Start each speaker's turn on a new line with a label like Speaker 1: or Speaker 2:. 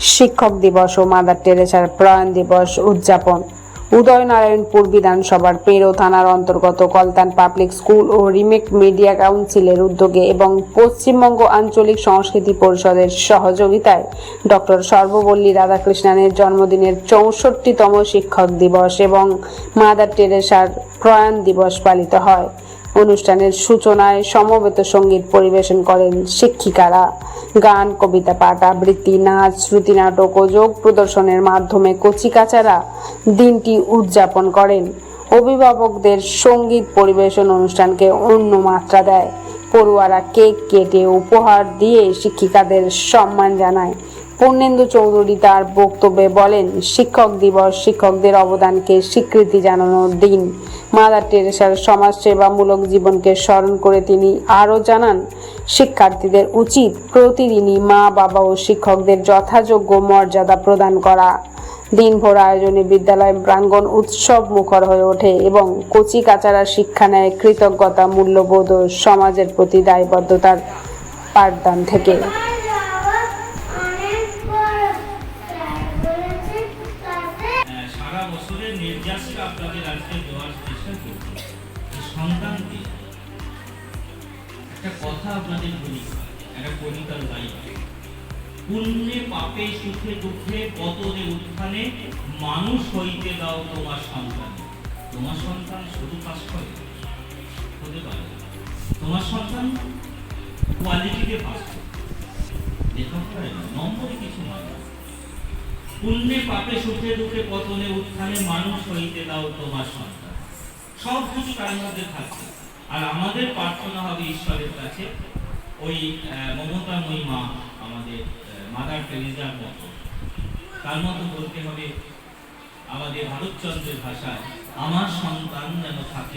Speaker 1: শিক্ষক দিবস ও মাদার টেরেসার প্রয়াণ দিবস উদযাপন। উদয়নারায়ণপুর বিধানসভার পেরো থানার অন্তর্গত কলতান পাবলিক স্কুল ও রিমেক মিডিয়া কাউন্সিলের উদ্যোগে এবং পশ্চিমবঙ্গ আঞ্চলিক সংস্কৃতি পরিষদের সহযোগিতায় ডক্টর সর্বপল্লী রাধাকৃষ্ণনের জন্মদিনের চৌষট্টিতম শিক্ষক দিবস এবং মাদার টেরেসার প্রয়াণ দিবস পালিত হয়। অনুষ্ঠানের সূচনায় সমবেত সংগীত পরিবেশন করেন শিক্ষিকারা। গান, কবিতা, পাঠ, আবৃত্তি, নাচ শ্রুতি নাটক ও যোগ প্রদর্শনের মাধ্যমে কচিকাচারা দিনটি উদযাপন করেন। অভিভাবকদের সংগীত পরিবেশন অনুষ্ঠানকে অন্য মাত্রা দেয়। পড়ুয়ারা কেক কেটে উপহার দিয়ে শিক্ষিকাদের সম্মান জানায়। পূর্ণেন্দু চৌধুরী তার বক্তব্যে বলেন, শিক্ষক দিবস, শিক্ষকদের অবদানকে স্বীকৃতি জানানোর দিন। মাদার টেরেসার সমাজসেবামূলক জীবনকে স্মরণ করে তিনি আরও জানান, শিক্ষার্থীদের উচিত প্রতিদিনই মা বাবা ও শিক্ষকদের যথাযোগ্য মর্যাদা প্রদান করা। দিনভর আয়োজনে বিদ্যালয় প্রাঙ্গণ উৎসব মুখর হয়ে ওঠে এবং কচি কাচারা শিক্ষা নেয় কৃতজ্ঞতা মূল্যবোধ ও সমাজের প্রতি দায়বদ্ধতার পাঠদান থেকে।
Speaker 2: একটা কথা আপনাদের বলি, একটা কবিতার লাইন পুণ্যে, পাপে, সুখে, দুঃখে, পতনে, উত্থানে মানুষ হইতে দাও তোমার সন্তান। তোমার সন্তান শুধু পাস করে হতে পারে। তোমার সন্তান কোয়ালিটিতে পাস করে লেখাপড়ায় না, নম্বরে কিছু মানে পুণ্যে, পাপে, সুখে, দুঃখে, পতনে, উত্থানে মানুষ হইতে দাও তোমার সন্তান। সব কিছু তার মধ্যে থাকছে। আর আমাদের প্রার্থনা হবে ঈশ্বরের কাছে। ওই মমতাময়ী মা আমাদের মাদার টেরিজার মতো। তার মতো বলতে হবে আমাদের ভারতচন্দ্রের ভাষায় আমার সন্তান যেন থাকে